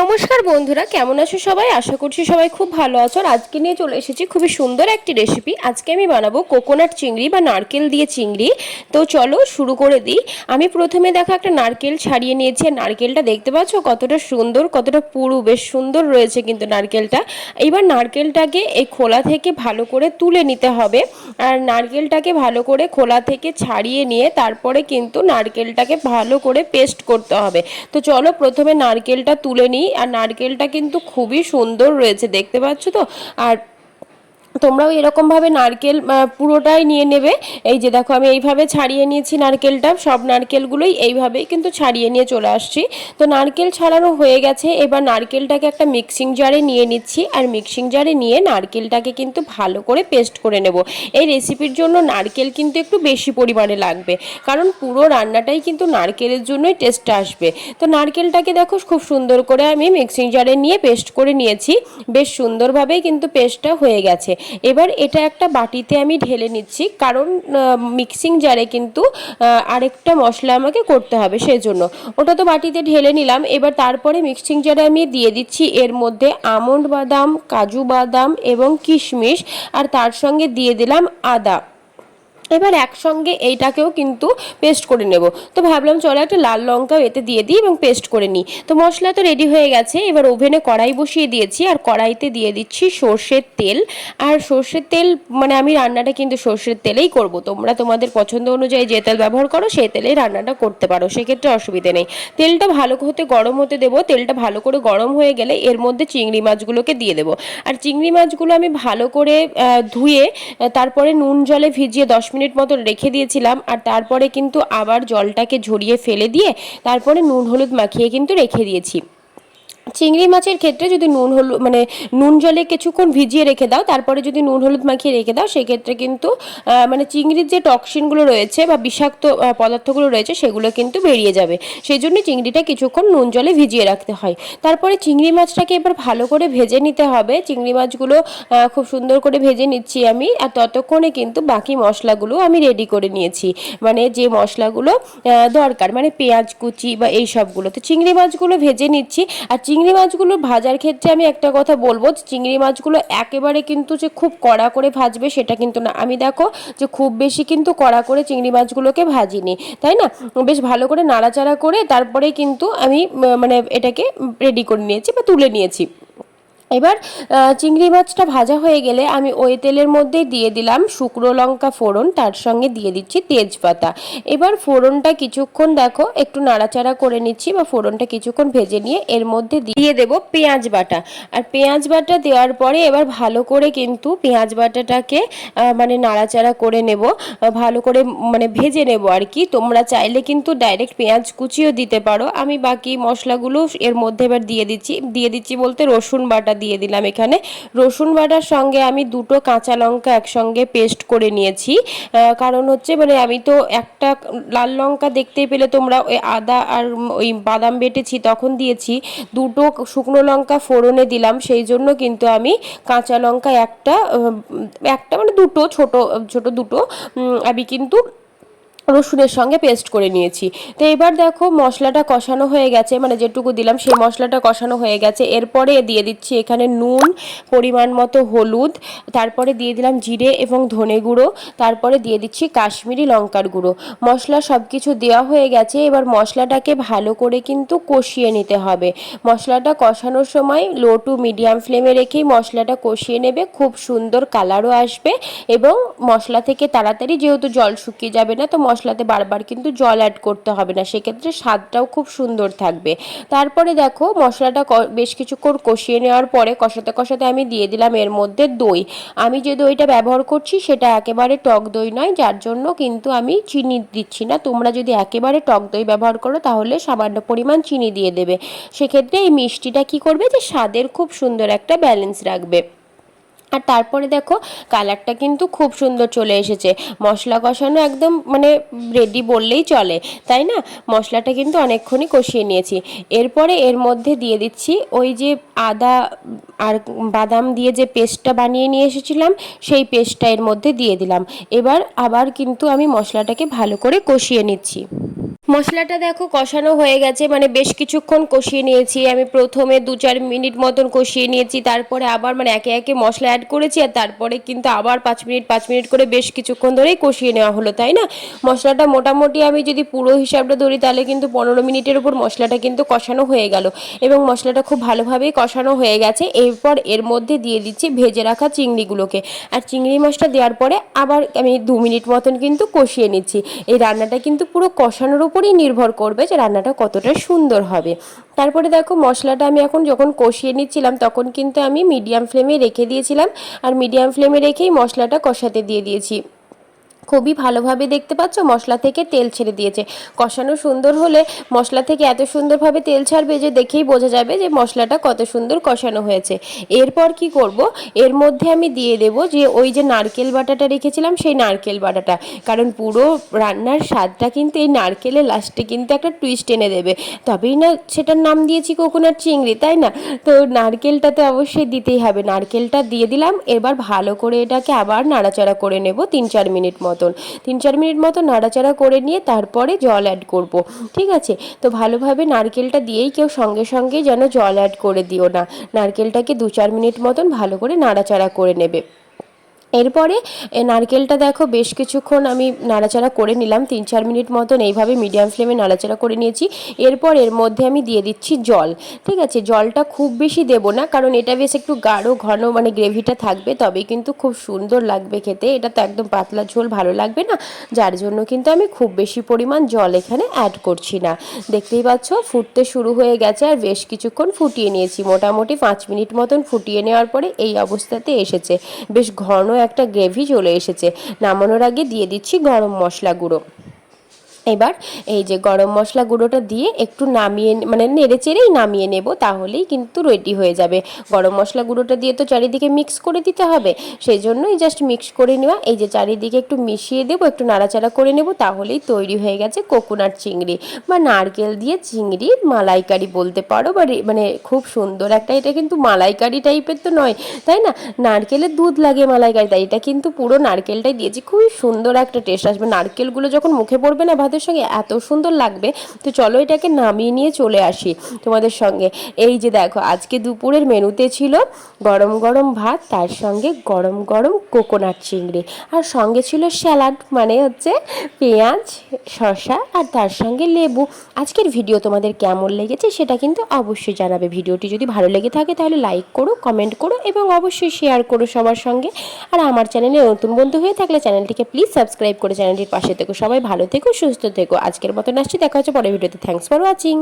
নমস্কার বন্ধুরা, কেমন আছো সবাই? আশা করছি সবাই খুব ভালো আছো। আর আজকে নিয়ে চলে এসেছি খুবই সুন্দর একটি রেসিপি আজকে আমি বানাবো কোকোনাট চিংড়ি বা নারকেল দিয়ে চিংড়ি। তো চলো শুরু করে দিই। আমি প্রথমে দেখো একটা নারকেল ছাড়িয়ে নিয়েছি। নারকেলটা দেখতে পাচ্ছ কতটা সুন্দর, কতটা পুরু, বেশ সুন্দর রয়েছে কিন্তু নারকেলটা। এবার নারকেলটাকে এই খোলা থেকে ভালো করে তুলে নিতে হবে। আর নারকেলটাকে ভালো করে খোলা থেকে ছাড়িয়ে নিয়ে তারপরে কিন্তু নারকেলটাকে ভালো করে পেস্ট করতে হবে। তো চলো প্রথমে নারকেলটা তুলে নিই। আর নারকেলটা কিন্তু খুবই সুন্দর রয়েছে দেখতে পাচ্ছ তো? আর তোমরাও এরকমভাবে নারকেল পুরোটাই নিয়ে নেবে। এই যে দেখো, আমি এইভাবে ছাড়িয়ে নিয়েছি নারকেলটা। সব নারকেলগুলোই এইভাবেই কিন্তু ছাড়িয়ে নিয়ে চলে আসছি। তো নারকেল ছাড়ানো হয়ে গেছে। এবার নারকেলটাকে একটা মিক্সিং জারে নিয়ে নিচ্ছি। আর মিক্সিং জারে নিয়ে নারকেলটাকে কিন্তু ভালো করে পেস্ট করে নেব। এই রেসিপির জন্য নারকেল কিন্তু একটু বেশি পরিমাণে লাগবে। কারণ পুরো রান্নাটাই কিন্তু নারকেলের জন্যই টেস্টটা আসবে। তো নারকেলটাকে দেখো, খুব সুন্দর করে আমি মিক্সিং জারে নিয়ে পেস্ট করে নিয়েছি। বেশ সুন্দরভাবেই কিন্তু পেস্টটা হয়ে গেছে। এবার এটা একটা বাটিতে আমি ঢেলে নিচ্ছি, কারণ মিক্সিং জারে কিন্তু আরেকটা মশলা আমাকে করতে হবে সেজন্য। ওটা তো বাটিতে ঢেলে নিলাম, এবার তারপরে মিক্সিং জারে আমি দিয়ে দিচ্ছি এর মধ্যে আমন্ড বাদাম, কাজু বাদাম এবং কিশমিশ, আর তার সঙ্গে দিয়ে দিলাম আদা। এবার একসঙ্গে এইটাকেও কিন্তু পেস্ট করে নেব। তো ভাবলাম চলো একটা লাল লঙ্কাও এতে দিয়ে দিই এবং পেস্ট করে নিই। তো মশলা তো রেডি হয়ে গেছে, এবার ওভেনে কড়াই বসিয়ে দিয়েছি আর কড়াইতে দিয়ে দিচ্ছি সর্ষের তেল। আর সর্ষের তেল মানে আমি রান্নাটা কিন্তু সর্ষের তেলেই করব। তোমরা তোমাদের পছন্দ অনুযায়ী যে তেল ব্যবহার করো, সেই তেলেই রান্নাটা করতে পারো, সেক্ষেত্রে অসুবিধে নেই। তেলটা ভালো হতে গরম হতে দেবো, তেলটা ভালো করে গরম হয়ে গেলে এর মধ্যে চিংড়ি মাছগুলোকে দিয়ে দেবো। আর চিংড়ি মাছগুলো আমি ভালো করে ধুয়ে তারপরে নুন, জলে ভিজিয়ে দশ মিনিট মতো রেখে দিয়েছিলাম আর তারপরে কিন্তু আবার জলটাকে ঝরিয়ে ফেলে দিয়ে তারপরে নুন, হলুদ মাখিয়ে কিন্তু রেখে দিয়েছি। চিংড়ি মাছের ক্ষেত্রে যদি নুন হলুদ মানে নুন জলে কিছুক্ষণ ভিজিয়ে রেখে দাও, তারপরে যদি নুন হলুদ মাখিয়ে রেখে দাও, সেক্ষেত্রে কিন্তু মানে চিংড়ির যে টক্সিনগুলো রয়েছে বা বিষাক্ত পদার্থগুলো রয়েছে, সেগুলো কিন্তু বেরিয়ে যাবে। সেই জন্য চিংড়িটা কিছুক্ষণ নুন জলে ভিজিয়ে রাখতে হয়। তারপরে চিংড়ি মাছটাকে এবার ভালো করে ভেজে নিতে হবে। চিংড়ি মাছগুলো খুব সুন্দর করে ভেজে নিচ্ছি আমি, আর ততক্ষণে কিন্তু বাকি মশলাগুলো আমি রেডি করে নিয়েছি। মানে যে মশলাগুলো দরকার মানে পেঁয়াজ কুচি বা এই সবগুলো। তো চিংড়ি মাছগুলো ভেজে নিচ্ছি, আর চিংড়ি মাছগুলো ভাজার ক্ষেত্রে আমি একটা কথা বলব চিংড়ি মাছগুলো একেবারে কিন্তু যে খুব কড়া করে ভাজবে সেটা কিন্তু না। আমি দেখো যে খুব বেশি কিন্তু কড়া করে চিংড়ি মাছগুলোকে ভাজিনি, তাই না? বেশ ভালো করে নাড়াচাড়া করে তারপরে কিন্তু আমি মানে এটাকে রেডি করে নিয়েছি বা তুলে নিয়েছি। এবার চিংড়ি মাছটা ভাজা হয়ে গেলে আমি ওই তেলের মধ্যে দিয়ে দিলাম শুকনো লঙ্কা ফোড়ন, তার সঙ্গে দিয়ে দিচ্ছি তেজপাতা। এবার ফোড়নটা কিছুক্ষণ দেখো, একটু নাড়াচাড়া করে নিচ্ছি বা ফোড়নটা কিছুক্ষণ ভেজে নিয়ে এর মধ্যে দিয়ে দেব পেঁয়াজ বাটা। আর পেঁয়াজ বাটা দেওয়ার পরে এবার ভালো করে কিন্তু পেঁয়াজ বাটাটাকে মানে নাড়াচাড়া করে নেব ভালো করে মানে ভেজে নেব আর কি। তোমরা চাইলে কিন্তু ডাইরেক্ট পেঁয়াজ কুচিও দিতে পারো। আমি বাকি মশলাগুলো এর মধ্যে এবার দিয়ে দিচ্ছি দিয়ে দিচ্ছি বলতে রসুন বাটা দিয়ে দিলাম এখানে। রসুন বাটার সঙ্গে আমি দুটো কাঁচা লঙ্কা একসঙ্গে পেস্ট করে নিয়েছি। কারণ হচ্ছে মানে আমি তো একটা লাল লঙ্কা দেখতে পেলে তোমরা ওই আদা আর ওই বাদাম বেটেছি তখন দিয়েছি। দুটো শুকনো লঙ্কা ফোড়নে দিলাম, সেই জন্য কিন্তু আমি কাঁচা লঙ্কা একটা একটা মানে দুটো, ছোট ছোট দুটো আমি কিন্তু রসুনের সঙ্গে পেস্ট করে নিয়েছি। তো এবার দেখো মশলাটা কষানো হয়ে গেছে মানে যেটুকু দিলাম সেই মশলাটা কষানো হয়ে গেছে। এরপরে দিয়ে দিচ্ছি এখানে নুন, পরিমাণ মতো হলুদ, তারপরে দিয়ে দিলাম জিরে এবং ধনে গুঁড়ো, তারপরে দিয়ে দিচ্ছি কাশ্মীরি লঙ্কার গুঁড়ো। মশলা সব কিছু দেওয়া হয়ে গেছে, এবার মশলাটাকে ভালো করে কিন্তু কষিয়ে নিতে হবে। মশলাটা কষানোর সময় লো টু মিডিয়াম ফ্লেমে রেখেই মশলাটা কষিয়ে নেবে, খুব সুন্দর কালারও আসবে এবং মশলা থেকে তাড়াতাড়ি যেহেতু জল শুকিয়ে যাবে না, তো মশলাতে বারবার কিন্তু জল অ্যাড করতে হবে না। সেক্ষেত্রে স্বাদটাও খুব সুন্দর থাকবে। তারপরে দেখো, মশলাটা বেশ কিছুক্ষণ কষিয়ে নেওয়ার পরে কষাতে কষাতে আমি দিয়ে দিলাম এর মধ্যে দই। আমি যে দইটা ব্যবহার করছি সেটা একেবারে টক দই নয়, যার জন্য কিন্তু আমি চিনি দিচ্ছি না। তোমরা যদি একেবারে টক দই ব্যবহার করো তাহলে সামান্য পরিমাণ চিনি দিয়ে দেবে। সেক্ষেত্রে এই মিষ্টিটা কি করবে? যে স্বাদের খুব সুন্দর একটা ব্যালেন্স রাখবে। আর তারপরে দেখো কালারটা কিন্তু খুব সুন্দর চলে এসেছে। মশলা কষানো একদম মানে রেডি বললেই চলে, তাই না? মশলাটা কিন্তু অনেকক্ষণই কষিয়ে নিয়েছি। এরপরে এর মধ্যে দিয়ে দিচ্ছি ওই যে আদা আর বাদাম দিয়ে যে পেস্টটা বানিয়ে নিয়ে এসেছিলাম, সেই পেস্টটা এর মধ্যে দিয়ে দিলাম। এবার আবার কিন্তু আমি মশলাটাকে ভালো করে কষিয়ে নিচ্ছি। মশলাটা দেখো কষানো হয়ে গেছে মানে বেশ কিছুক্ষণ কষিয়ে নিয়েছি। আমি প্রথমে দু চার মিনিট মতন কষিয়ে নিয়েছি, তারপরে আবার মানে একে একে মশলা অ্যাড করেছি আর তারপরে কিন্তু আবার পাঁচ মিনিট পাঁচ মিনিট করে বেশ কিছুক্ষণ ধরেই কষিয়ে নেওয়া হলো, তাই না? মশলাটা মোটামুটি আমি যদি পুরো হিসাবটা ধরি, তাহলে কিন্তু পনেরো মিনিটের উপর মশলাটা কিন্তু কষানো হয়ে গেল এবং মশলাটা খুব ভালোভাবেই কষানো হয়ে গেছে। এরপর এর মধ্যে দিয়ে দিচ্ছি ভেজে রাখা চিংড়িগুলোকে। আর চিংড়ি মাছটা দেওয়ার পরে আবার আমি দু মিনিট মতন কিন্তু কষিয়ে নিচ্ছি। এই রান্নাটা কিন্তু পুরো কষানোর উপরই নির্ভর করবে যে রান্নাটা কতটা সুন্দর হবে। তারপরে দেখো মশলাটা আমি এখন যখন কষিয়ে নিচ্ছিলাম তখন কিন্তু আমি মিডিয়াম ফ্লেমে রেখে দিয়েছিলাম। আর মিডিয়াম ফ্লেমে রেখেই মশলাটা কষাতে দিয়ে দিয়েছি। খুবই ভালোভাবে দেখতে পাচ্ছ, মশলা থেকে তেল ছেড়ে দিয়েছে। কষানো সুন্দর হলে মশলা থেকে এত সুন্দরভাবে তেল ছাড়বে যে দেখেই বোঝা যাবে যে মশলাটা কত সুন্দর কষানো হয়েছে। এরপর কি করব? এর মধ্যে আমি দিয়ে দেব যে ওই যে নারকেল বাটাটা রেখেছিলাম, সেই নারকেল বাটাটা। কারণ পুরো রান্নার স্বাদটা কিন্তু এই নারকেলের লাস্টে কিন্তু একটা টুইস্ট এনে দেবে। তবেই না সেটার নাম দিয়েছি কোকোনাট চিংড়ি, তাই না? তো নারকেলটা তো অবশ্যই দিতেই হবে। নারকেলটা দিয়ে দিলাম, এবার ভালো করে এটাকে আবার নাড়াচাড়া করে নেব তিন চার মিনিট মতন। তিন চার মিনিট মতো নাড়াচাড়া করে নিয়ে তারপরে জল অ্যাড করব। ঠিক আছে? তো ভালোভাবে নারকেলটা দিয়েই কেউ সঙ্গে সঙ্গে যেন জল অ্যাড করে দিও না। নারকেলটাকে দু চার মিনিট মতন ভালো করে নাড়াচাড়া করে নেবে। এরপরে নারকেলটা দেখো বেশ কিছুক্ষণ আমি নাড়াচাড়া করে নিলাম, তিন চার মিনিট মতন এইভাবে মিডিয়াম ফ্লেমে নাড়াচাড়া করে নিয়েছি। এরপর এর মধ্যে আমি দিয়ে দিচ্ছি জল, ঠিক আছে? জলটা খুব বেশি দেবো না, কারণ এটা বেশ একটু গাঢ়, ঘন মানে গ্রেভিটা থাকবে, তবে কিন্তু খুব সুন্দর লাগবে খেতে। এটা তো একদম পাতলা ঝোল, ভালো লাগবে না, যার জন্য কিন্তু আমি খুব বেশি পরিমাণ জল এখানে অ্যাড করছি না। দেখতেই পাচ্ছ, ফুটতে শুরু হয়ে গেছে আর বেশ কিছুক্ষণ ফুটিয়ে নিয়েছি। মোটামুটি পাঁচ মিনিট মতন ফুটিয়ে নেওয়ার পরে এই অবস্থাতে এসেছে। বেশ ঘন একটা গ্রেভি চলে এসেছে। নামানোর আগে দিয়ে দিচ্ছি গরম মশলা গুঁড়ো। এবার এই যে গরম মশলা গুঁড়োটা দিয়ে একটু নামিয়ে মানে নেড়ে চেড়েই নামিয়ে নেব, তাহলেই কিন্তু রেডি হয়ে যাবে। গরম মশলা গুঁড়োটা দিয়ে তো চারিদিকে মিক্স করে দিতে হবে। সেই জন্যই জাস্ট মিক্স করে নেওয়া। এই যে চারিদিকে একটু মিশিয়ে দেবো, একটু নাড়াচাড়া করে নেব, তাহলেই তৈরি হয়ে গেছে কোকোনাট চিংড়ি বা নারকেল দিয়ে চিংড়ির মালাইকারি বলতে পারো বা মানে খুব সুন্দর একটা, এটা কিন্তু মালাইকারি টাইপের তো নয়, তাই না? নারকেলের দুধ লাগে মালাইকারি, তাই এটা কিন্তু পুরো নারকেলটাই দিয়েছি। খুবই সুন্দর একটা টেস্ট আসবে। নারকেলগুলো যখন মুখে পড়বে না ভাতের সঙ্গে এত সুন্দর লাগবে, তো চলো এটাকে নামিয়ে নিয়ে চলে আসি তোমাদের সঙ্গে। এই যে দেখো, আজকে দুপুরের মেনুতে ছিল গরম গরম ভাত, তার সঙ্গে গরম গরম কোকোনাট চিংড়ি। আর সঙ্গে ছিল স্যালাড মানে হচ্ছে পেঁয়াজ, শসা, আর তার সঙ্গে লেবু। আজকের ভিডিও তোমাদের কেমন লেগেছে সেটা কিন্তু অবশ্যই জানাবে। ভিডিওটি যদি ভালো লেগে থাকে তাহলে লাইক করো, কমেন্ট করো এবং অবশ্যই শেয়ার করো সবার সঙ্গে। আর আমার চ্যানেলে নতুন বন্ধু হয়ে থাকলে চ্যানেলটিকে প্লিজ সাবস্ক্রাইব করে চ্যানেলটির পাশে থেকো। সবাই ভালো থেকো সুস্থ থেকো আজকের মতন আসছি দেখা হচ্ছে পরের ভিডিওতে। Thanks for watching